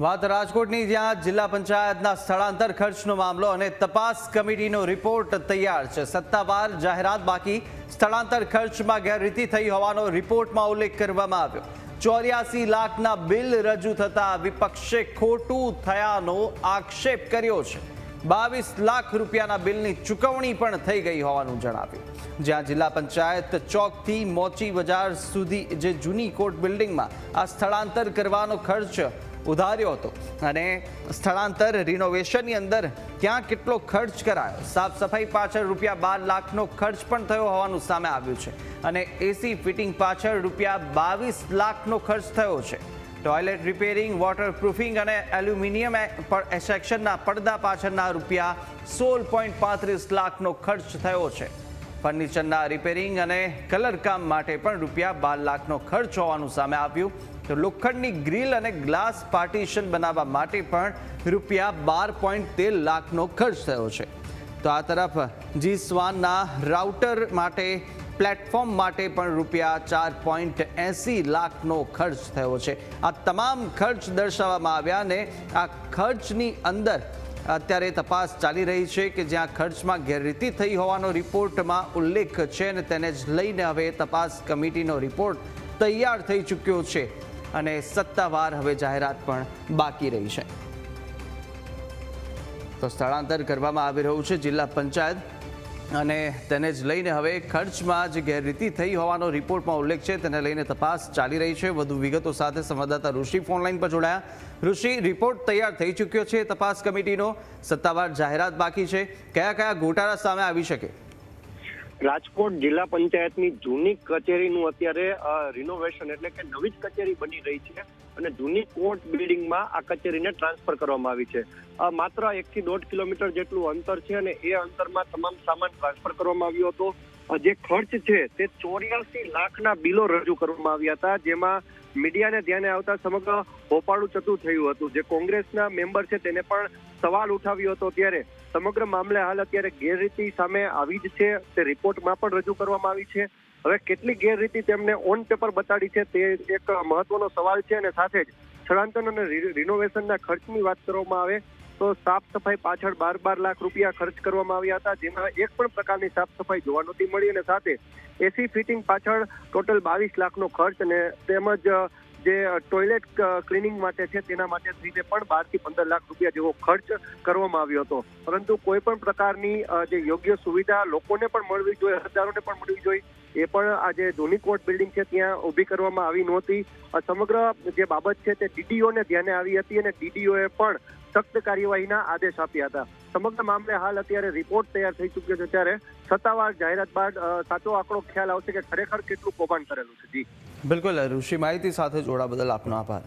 વાત રાજકોટની, જ્યાં જિલ્લા પંચાયતના સ્થળાંતર ખર્ચનો મામલો અને તપાસ કમિટીનો રિપોર્ટ તૈયાર છે. સત્તાવાર જાહેરાત બાકી સ્થળાંતર ખર્ચમાં ગેરરીતિ થઈ હોવાનો રિપોર્ટમાં ઉલ્લેખ કરવામાં આવ્યો. ચોર્યાસી લાખના બિલ રજૂ થતા વિપક્ષે ખોટું થયાનો આક્ષેપ કર્યો છે. બાવીસ લાખ રૂપિયાના બિલની ચૂકવણી પણ થઈ ગઈ હોવાનું જણાવ્યું. જ્યાં જિલ્લા પંચાયત ચોકથી મોચી બજાર સુધી જે જૂની કોર્ટ બિલ્ડિંગમાં આ સ્થળાંતર કરવાનો ખર્ચ ઉધાર્યો હતો અને સ્થળાંતર રિનોવેશનની અંદર ક્યાં કેટલો ખર્ચ કરાયો? સાફ સફાઈ પાછળ રૂપિયા બાર લાખનો ખર્ચ પણ થયો હોવાનું સામે આવ્યું છે. અને એસી ફિટિંગ પાછળ રૂપિયા બાવીસ લાખનો ખર્ચ થયો છે. ટોયલેટ રિપેરિંગ વોટર પ્રૂફિંગ અને એલ્યુમિનિયમ સેક્શનના પડદા પાછળના રૂપિયા સોળ પોઈન્ટ પાંત્રીસ લાખનો ખર્ચ થયો છે. ફર્નિચરના રિપેરિંગ અને કલર કામ માટે પણ રૂપિયા બાર લાખનો ખર્ચ હોવાનું સામે આવ્યું. તો લોખંડની ગ્રીલ અને ગ્લાસ પાર્ટીશન બનાવવા માટે પણ રૂપિયા બાર પોઈન્ટ તેર લાખનો ખર્ચ થયો છે. તો આ તરફ જી સ્વાનના રાઉટર માટે, પ્લેટફોર્મ માટે પણ રૂપિયા ચાર પોઈન્ટ એંસી લાખનો ખર્ચ થયો છે. આ તમામ ખર્ચ દર્શાવવામાં આવ્યા ને આ ખર્ચની અંદર અત્યારે તપાસ ચાલી રહી છે કે જ્યાં ખર્ચમાં ગેરરીતિ થઈ હોવાનો રિપોર્ટમાં ઉલ્લેખ છે અને તેને જ લઈને હવે તપાસ કમિટીનો રિપોર્ટ તૈયાર થઈ ચૂક્યો છે અને સત્તાવાર હવે જાહેરાત પણ બાકી રહી છે. તો સ્થળાંતર કરવામાં આવી રહ્યું છે. જિલ્લા પંચાયત અને તેને જ લઈને હવે ખર્ચમાં જે ગેરરીતિ થઈ હોવાનો રિપોર્ટમાં ઉલ્લેખ છે. તેને લઈને તપાસ ચાલી રહી છે. વધુ વિગતો સાથે સંવાદદાતા ઋષિ ફોનલાઈન પર જોડાયા. ઋષિ, રિપોર્ટ તૈયાર થઈ ચૂક્યો છે. તપાસ કમિટીનો સત્તાવાર જાહેરાત બાકી છે. કયા કયા ગોટાળા સામે આવી શકે? રાજકોટ જિલ્લા પંચાયતની જૂની કચેરીનું અત્યારે રિનોવેશન એટલે કે નવી જ કચેરી બની રહી છે. અને જૂની કોર્ટ બિલ્ડિંગમાં આ કચેરીને ટ્રાન્સફર કરવામાં આવી છે. માત્ર એકથી દોઢ કિલોમીટર જેટલું અંતર છે અને એ અંતરમાં તમામ સામાન ટ્રાન્સફર કરવામાં આવ્યો હતો. જે ખર્ચ છે તે ચોર્યાસી લાખના બિલો રજૂ કરવામાં આવ્યા હતા, જેમાં મીડિયાને ધ્યાને આવતા સમગ્ર હોપાળું ચતું થયું હતું. જે કોંગ્રેસના મેમ્બર છે તેને પણ સવાલ ઉઠાવ્યો હતો ત્યારે સમગ્ર મામલે હાલ અત્યારે ગેરરીતિ સામે આવી જ છે. તે રિપોર્ટમાં પણ રજૂ કરવામાં આવી છે. હવે કેટલી ગેરરીતિ તેમને ઓન પેપર બતાડી છે તે એક મહત્વનો સવાલ છે અને સાથે જ સ્થળાંતર અને રિનોવેશનના ખર્ચની વાત કરવામાં આવે તો સાફ સફાઈ પાછળ બાર બાર લાખ રૂપિયા ખર્ચ કરવામાં આવ્યા હતા, જેમાં એક પણ પ્રકારની સાફ સફાઈ જોવા નહોતી મળી અને સાથે એસી ફિટિંગ પાછળ ટોટલ બાવીસ લાખનો ખર્ચ અને તેમજ જે ટોયલેટ ક્લિનિંગ માટે છે, તેના માટે થઈને પણ બારથી પંદર લાખ રૂપિયા જેવો ખર્ચ કરવામાં આવ્યો હતો. પરંતુ કોઈ પણ પ્રકારની જે યોગ્ય સુવિધા લોકોને પણ મળવી જોઈએ અરજદારોને પણ મળવી જોઈએ, એ પણ આ જે જૂની કોર્ટ બિલ્ડિંગ છે, ત્યાં ઊભી કરવામાં આવી નહોતી. સમગ્ર જે બાબત છે, તે ડીડીઓને ધ્યાને આવી હતી અને ડીડીઓએ પણ સખ્ત કાર્યવાહીના આદેશ આપ્યા હતા. સમગ્ર મામલે હાલ અત્યારે રિપોર્ટ તૈયાર થઈ ચૂક્યો છે ત્યારે સત્તાવાર જાહેરાત બાદ સાચો આંકડો ખ્યાલ આવશે કે ખરેખર કેટલું કૌભાંડ કરેલું છે. જી. બિલકુલ, ઋષિ માહિતી સાથે જોડા બદલ આપનો આભાર.